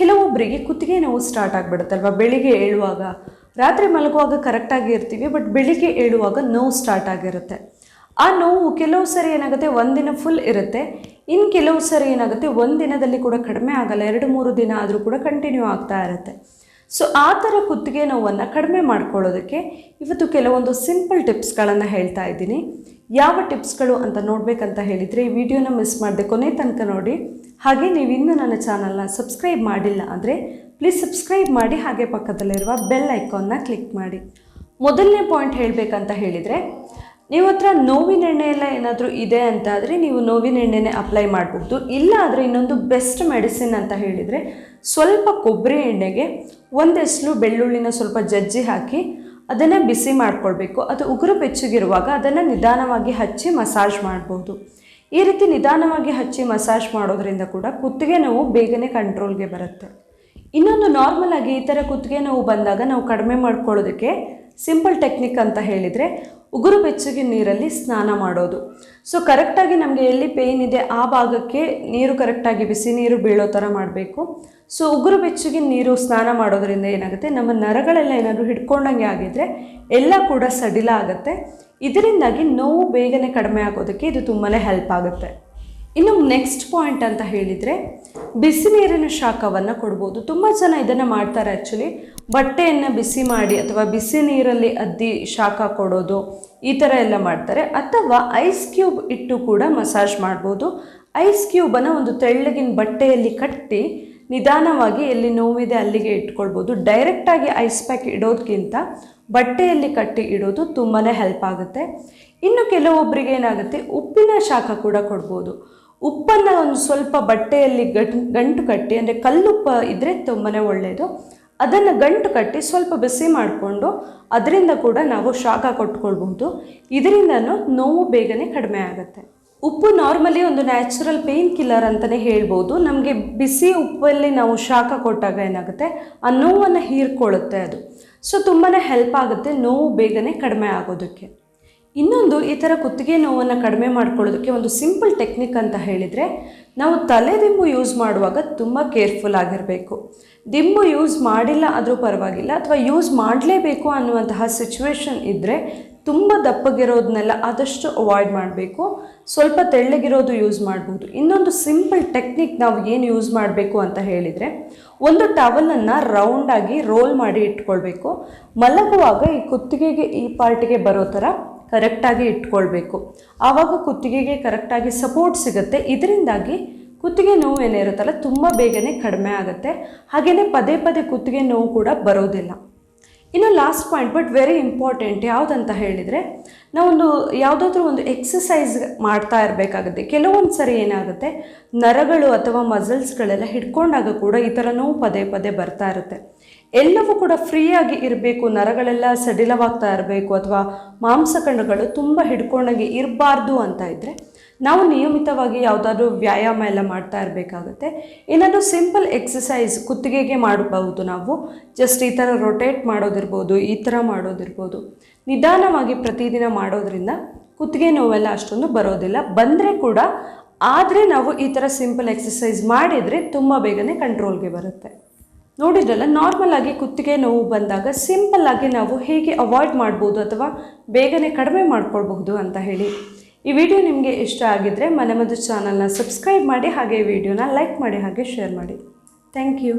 ಕೆಲವೊಬ್ಬರಿಗೆ ಕುತ್ತಿಗೆ ನೋವು ಸ್ಟಾರ್ಟ್ ಆಗಿಬಿಡುತ್ತಲ್ವ? ಬೆಳಿಗ್ಗೆ ಏಳುವಾಗ. ರಾತ್ರಿ ಮಲಗುವಾಗ ಕರೆಕ್ಟಾಗಿ ಇರ್ತೀವಿ ಬಟ್ ಬೆಳಿಗ್ಗೆ ಏಳುವಾಗ ನೋವು ಸ್ಟಾರ್ಟ್ ಆಗಿರುತ್ತೆ. ಆ ನೋವು ಕೆಲವು ಸರಿ ಏನಾಗುತ್ತೆ? ಒಂದಿನ ಫುಲ್ ಇರುತ್ತೆ. ಇನ್ನು ಕೆಲವು ಸರಿ ಏನಾಗುತ್ತೆ? ಒಂದು ದಿನದಲ್ಲಿ ಕೂಡ ಕಡಿಮೆ ಆಗಲ್ಲ. ಎರಡು, ಮೂರು ದಿನ ಆದರೂ ಕೂಡ ಕಂಟಿನ್ಯೂ ಆಗ್ತಾ ಇರುತ್ತೆ. ಸೊ ಆ ಥರ ಕುತ್ತಿಗೆ ನೋವನ್ನು ಕಡಿಮೆ ಮಾಡ್ಕೊಳ್ಳೋದಕ್ಕೆ ಇವತ್ತು ಕೆಲವೊಂದು ಸಿಂಪಲ್ ಟಿಪ್ಸ್ಗಳನ್ನು ಹೇಳ್ತಾ ಇದ್ದೀನಿ. ಯಾವ ಟಿಪ್ಸ್ಗಳು ಅಂತ ನೋಡಬೇಕಂತ ಹೇಳಿದರೆ ಈ ವಿಡಿಯೋನ ಮಿಸ್ ಮಾಡದೆ ಕೊನೆ ತನಕ ನೋಡಿ. ಹಾಗೆ ನೀವು ಇನ್ನೂ ನನ್ನ ಚಾನಲ್ನ ಸಬ್ಸ್ಕ್ರೈಬ್ ಮಾಡಿಲ್ಲ ಅಂದರೆ ಪ್ಲೀಸ್ ಸಬ್ಸ್ಕ್ರೈಬ್ ಮಾಡಿ, ಹಾಗೆ ಪಕ್ಕದಲ್ಲಿರುವ ಬೆಲ್ ಐಕಾನ್ನ ಕ್ಲಿಕ್ ಮಾಡಿ. ಮೊದಲನೇ ಪಾಯಿಂಟ್ ಹೇಳಬೇಕಂತ ಹೇಳಿದರೆ, ನೀವು ಹತ್ರ ನೋವಿನ ಎಣ್ಣೆ ಎಲ್ಲ ಏನಾದರೂ ಇದೆ ಅಂತ ಆದರೆ ನೀವು ನೋವಿನ ಎಣ್ಣೆನೇ ಅಪ್ಲೈ ಮಾಡಬಹುದು. ಇಲ್ಲ ಆದರೆ ಇನ್ನೊಂದು ಬೆಸ್ಟ್ ಮೆಡಿಸಿನ್ ಅಂತ ಹೇಳಿದರೆ, ಸ್ವಲ್ಪ ಕೊಬ್ಬರಿ ಎಣ್ಣೆಗೆ ಒಂದೆಸಲು ಬೆಳ್ಳುಳ್ಳಿನ ಸ್ವಲ್ಪ ಜಜ್ಜಿ ಹಾಕಿ ಅದನ್ನು ಬಿಸಿ ಮಾಡ್ಕೊಳ್ಬೇಕು. ಅದು ಉಗುರು ಬೆಚ್ಚಗಿರುವಾಗ ಅದನ್ನು ನಿಧಾನವಾಗಿ ಹಚ್ಚಿ ಮಸಾಜ್ ಮಾಡ್ಬೋದು. ಈ ರೀತಿ ನಿಧಾನವಾಗಿ ಹಚ್ಚಿ ಮಸಾಜ್ ಮಾಡೋದ್ರಿಂದ ಕೂಡ ಕುತ್ತಿಗೆ ನೋವು ಬೇಗನೆ ಕಂಟ್ರೋಲ್ಗೆ ಬರುತ್ತೆ. ಇನ್ನೊಂದು ನಾರ್ಮಲ್ ಆಗಿ ಈ ಥರ ಕುತ್ತಿಗೆ ನೋವು ಬಂದಾಗ ನಾವು ಕಡಿಮೆ ಮಾಡ್ಕೊಳ್ಳೋದಕ್ಕೆ ಸಿಂಪಲ್ ಟೆಕ್ನಿಕ್ ಅಂತ ಹೇಳಿದರೆ ಉಗುರು ಬೆಚ್ಚಗಿನ ನೀರಲ್ಲಿ ಸ್ನಾನ ಮಾಡೋದು. ಸೊ ಕರೆಕ್ಟಾಗಿ ನಮಗೆ ಎಲ್ಲಿ ಪೇಯ್ನ್ ಇದೆ ಆ ಭಾಗಕ್ಕೆ ನೀರು ಕರೆಕ್ಟಾಗಿ ಬಿಸಿ ನೀರು ಬೀಳೋ ಥರ ಮಾಡಬೇಕು. ಸೊ ಉಗುರು ಬೆಚ್ಚಗಿನ ನೀರು ಸ್ನಾನ ಮಾಡೋದರಿಂದ ಏನಾಗುತ್ತೆ? ನಮ್ಮ ನರಗಳೆಲ್ಲ ಏನಾದರೂ ಹಿಡ್ಕೊಂಡಂಗೆ ಆಗಿದ್ರೆ ಎಲ್ಲ ಕೂಡ ಸಡಿಲ ಆಗುತ್ತೆ. ಇದರಿಂದಾಗಿ ನೋವು ಬೇಗನೆ ಕಡಿಮೆ ಆಗೋದಕ್ಕೆ ಇದು ತುಂಬಾ ಹೆಲ್ಪ್ ಆಗುತ್ತೆ. ಇನ್ನು ನೆಕ್ಸ್ಟ್ ಪಾಯಿಂಟ್ ಅಂತ ಹೇಳಿದರೆ ಬಿಸಿ ನೀರಿನ ಶಾಖವನ್ನು ಕೊಡ್ಬೋದು. ತುಂಬ ಜನ ಇದನ್ನು ಮಾಡ್ತಾರೆ ಆ್ಯಕ್ಚುಲಿ ಬಟ್ಟೆಯನ್ನು ಬಿಸಿ ಮಾಡಿ ಅಥವಾ ಬಿಸಿ ನೀರಲ್ಲಿ ಅದ್ದಿ ಶಾಖ ಕೊಡೋದು ಈ ಥರ ಎಲ್ಲ ಮಾಡ್ತಾರೆ. ಅಥವಾ ಐಸ್ ಕ್ಯೂಬ್ ಇಟ್ಟು ಕೂಡ ಮಸಾಜ್ ಮಾಡ್ಬೋದು. ಐಸ್ ಕ್ಯೂಬನ್ನು ಒಂದು ತೆಳ್ಳಗಿನ ಬಟ್ಟೆಯಲ್ಲಿ ಕಟ್ಟಿ ನಿಧಾನವಾಗಿ ಎಲ್ಲಿ ನೋವಿದೆ ಅಲ್ಲಿಗೆ ಇಟ್ಕೊಳ್ಬೋದು. ಡೈರೆಕ್ಟಾಗಿ ಐಸ್ ಪ್ಯಾಕ್ ಇಡೋದಕ್ಕಿಂತ ಬಟ್ಟೆಯಲ್ಲಿ ಕಟ್ಟಿ ಇಡೋದು ತುಂಬಾ ಹೆಲ್ಪ್ ಆಗುತ್ತೆ. ಇನ್ನು ಕೆಲವೊಬ್ಬರಿಗೆ ಏನಾಗುತ್ತೆ, ಉಪ್ಪಿನ ಶಾಖ ಕೂಡ ಕೊಡ್ಬೋದು. ಉಪ್ಪನ್ನು ಒಂದು ಸ್ವಲ್ಪ ಬಟ್ಟೆಯಲ್ಲಿ ಗಂಟು ಗಂಟು ಕಟ್ಟಿ, ಅಂದರೆ ಕಲ್ಲುಪ್ಪ ಇದ್ದರೆ ತುಂಬಾ ಒಳ್ಳೆಯದು ಅದನ್ನು ಗಂಟು ಕಟ್ಟಿ ಸ್ವಲ್ಪ ಬಿಸಿ ಮಾಡಿಕೊಂಡು ಅದರಿಂದ ಕೂಡ ನಾವು ಶಾಖ ಕೊಟ್ಕೊಳ್ಬಹುದು. ಇದರಿಂದನೂ ನೋವು ಬೇಗನೆ ಕಡಿಮೆ ಆಗುತ್ತೆ. ಉಪ್ಪು ನಾರ್ಮಲಿ ಒಂದು ನ್ಯಾಚುರಲ್ ಪೇಯ್ನ್ ಕಿಲ್ಲರ್ ಅಂತಲೇ ಹೇಳ್ಬೋದು. ನಮಗೆ ಬಿಸಿ ಉಪ್ಪಲ್ಲಿ ನಾವು ಶಾಖ ಕೊಟ್ಟಾಗ ಏನಾಗುತ್ತೆ? ಆ ನೋವನ್ನು ಹೀರ್ಕೊಳ್ಳುತ್ತೆ ಅದು. ಸೊ ತುಂಬಾ ಹೆಲ್ಪ್ ಆಗುತ್ತೆ ನೋವು ಬೇಗನೆ ಕಡಿಮೆ ಆಗೋದಕ್ಕೆ. ಇನ್ನೊಂದು, ಈ ಥರ ಕುತ್ತಿಗೆ ನೋವನ್ನು ಕಡಿಮೆ ಮಾಡ್ಕೊಳ್ಳೋದಕ್ಕೆ ಒಂದು ಸಿಂಪಲ್ ಟೆಕ್ನಿಕ್ ಅಂತ ಹೇಳಿದರೆ, ನಾವು ತಲೆ ದಿಂಬು ಯೂಸ್ ಮಾಡುವಾಗ ತುಂಬ ಕೇರ್ಫುಲ್ ಆಗಿರಬೇಕು. ದಿಂಬು ಯೂಸ್ ಮಾಡಿಲ್ಲ ಆದರೂ ಪರವಾಗಿಲ್ಲ, ಅಥವಾ ಯೂಸ್ ಮಾಡಲೇಬೇಕು ಅನ್ನುವಂತಹ ಸಿಚುವೇಶನ್ ಇದ್ದರೆ ತುಂಬ ದಪ್ಪಗಿರೋದನ್ನೆಲ್ಲ ಆದಷ್ಟು ಅವಾಯ್ಡ್ ಮಾಡಬೇಕು. ಸ್ವಲ್ಪ ತೆಳ್ಳಗಿರೋದು ಯೂಸ್ ಮಾಡ್ಬೋದು. ಇನ್ನೊಂದು ಸಿಂಪಲ್ ಟೆಕ್ನಿಕ್ ನಾವು ಏನು ಯೂಸ್ ಮಾಡಬೇಕು ಅಂತ ಹೇಳಿದರೆ, ಒಂದು ಟವಲನ್ನು ರೌಂಡಾಗಿ ರೋಲ್ ಮಾಡಿ ಇಟ್ಕೊಳ್ಬೇಕು. ಮಲಗುವಾಗ ಈ ಕುತ್ತಿಗೆಗೆ, ಈ ಪಾರ್ಟಿಗೆ ಬರೋ ಥರ ಕರೆಕ್ಟಾಗಿ ಇಟ್ಕೊಳ್ಬೇಕು. ಆವಾಗ ಕುತ್ತಿಗೆಗೆ ಕರೆಕ್ಟಾಗಿ ಸಪೋರ್ಟ್ ಸಿಗುತ್ತೆ. ಇದರಿಂದಾಗಿ ಕುತ್ತಿಗೆ ನೋವು ಏನಿರುತ್ತಲ್ಲ, ತುಂಬ ಬೇಗನೆ ಕಡಿಮೆ ಆಗುತ್ತೆ. ಹಾಗೆಯೇ ಪದೇ ಪದೇ ಕುತ್ತಿಗೆ ನೋವು ಕೂಡ ಬರೋದಿಲ್ಲ. ಇನ್ನು last point but very important ಯಾವುದಂತ ಹೇಳಿದರೆ, ನಾವೊಂದು ಯಾವುದಾದ್ರೂ ಒಂದು ಎಕ್ಸಸೈಸ್ ಮಾಡ್ತಾ ಇರಬೇಕಾಗುತ್ತೆ. ಕೆಲವೊಂದು ಸರಿ ಏನಾಗುತ್ತೆ, ನರಗಳು ಅಥವಾ ಮಸಲ್ಸ್ಗಳೆಲ್ಲ ಹಿಡ್ಕೊಂಡಾಗ ಕೂಡ ಈ ಥರ ನೋವು ಪದೇ ಪದೇ ಬರ್ತಾ ಇರುತ್ತೆ. ಎಲ್ಲವೂ ಕೂಡ ಫ್ರೀಯಾಗಿ ಇರಬೇಕು, ನರಗಳೆಲ್ಲ ಸಡಿಲವಾಗ್ತಾ ಇರಬೇಕು, ಅಥವಾ ಮಾಂಸಖಂಡಗಳು ತುಂಬ ಹಿಡ್ಕೊಂಡಾಗೆ ಇರಬಾರ್ದು ಅಂತ ಇದ್ದರೆ ನಾವು ನಿಯಮಿತವಾಗಿ ಯಾವುದಾದ್ರೂ ವ್ಯಾಯಾಮ ಎಲ್ಲ ಮಾಡ್ತಾ ಇರಬೇಕಾಗುತ್ತೆ. ಏನಾದರೂ ಸಿಂಪಲ್ ಎಕ್ಸಸೈಸ್ ಕುತ್ತಿಗೆಗೆ ಮಾಡಬಹುದು ನಾವು. ಜಸ್ಟ್ ಈ ಥರ ರೊಟೇಟ್ ಮಾಡೋದಿರ್ಬೋದು, ಈ ಥರ ಮಾಡೋದಿರ್ಬೋದು. ನಿಧಾನವಾಗಿ ಪ್ರತಿದಿನ ಮಾಡೋದ್ರಿಂದ ಕುತ್ತಿಗೆ ನೋವೆಲ್ಲ ಅಷ್ಟೊಂದು ಬರೋದಿಲ್ಲ. ಬಂದರೆ ಕೂಡ ಆದರೆ ನಾವು ಈ ಥರ ಸಿಂಪಲ್ ಎಕ್ಸಸೈಸ್ ಮಾಡಿದರೆ ತುಂಬ ಬೇಗನೆ ಕಂಟ್ರೋಲ್ಗೆ ಬರುತ್ತೆ. ನೋಡಿದ್ರಲ್ಲ ನಾರ್ಮಲ್ ಆಗಿ ಕುತ್ತಿಗೆ ನೋವು ಬಂದಾಗ ಸಿಂಪಲ್ ಆಗಿ ನಾವು ಹೇಗೆ ಅವಾಯ್ಡ್ ಮಾಡ್ಬೋದು ಅಥವಾ ಬೇಗನೆ ಕಡಿಮೆ ಮಾಡ್ಕೊಳ್ಬಹುದು ಅಂತ ಹೇಳಿ. ಈ ವಿಡಿಯೋ ನಿಮಗೆ ಇಷ್ಟ ಆಗಿದ್ದರೆ ಮನೆ ಮದ್ದು ಚಾನಲ್ನ ಸಬ್ಸ್ಕ್ರೈಬ್ ಮಾಡಿ ಹಾಗೆ ವಿಡಿಯೋನ ಲೈಕ್ ಮಾಡಿ ಹಾಗೆ ಶೇರ್ ಮಾಡಿ. Thank you.